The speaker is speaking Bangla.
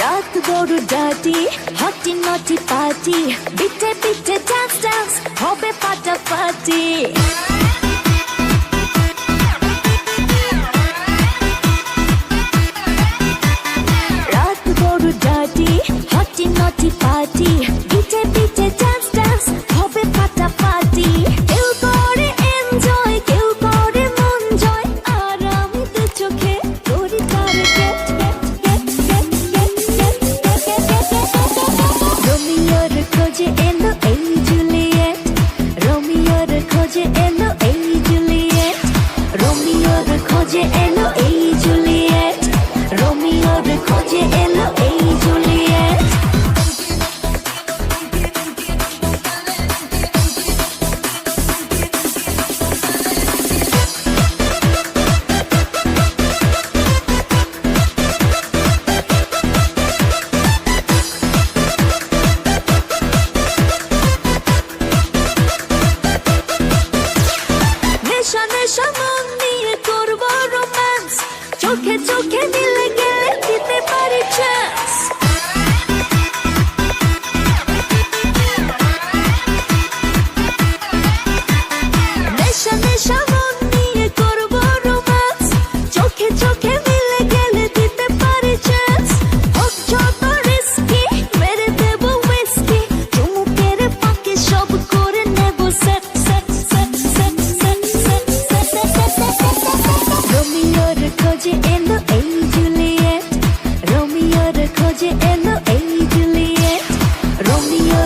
রাত গরু ডাটি হটি নটি পাটি, পিঠে পিঠে ডান্স ডান্স হবে পাটাপাটি। রাত গরু ডাটি হটি নটি পাটি মন দিয়ে করব রোম্যান্স চোখে চোখে মিল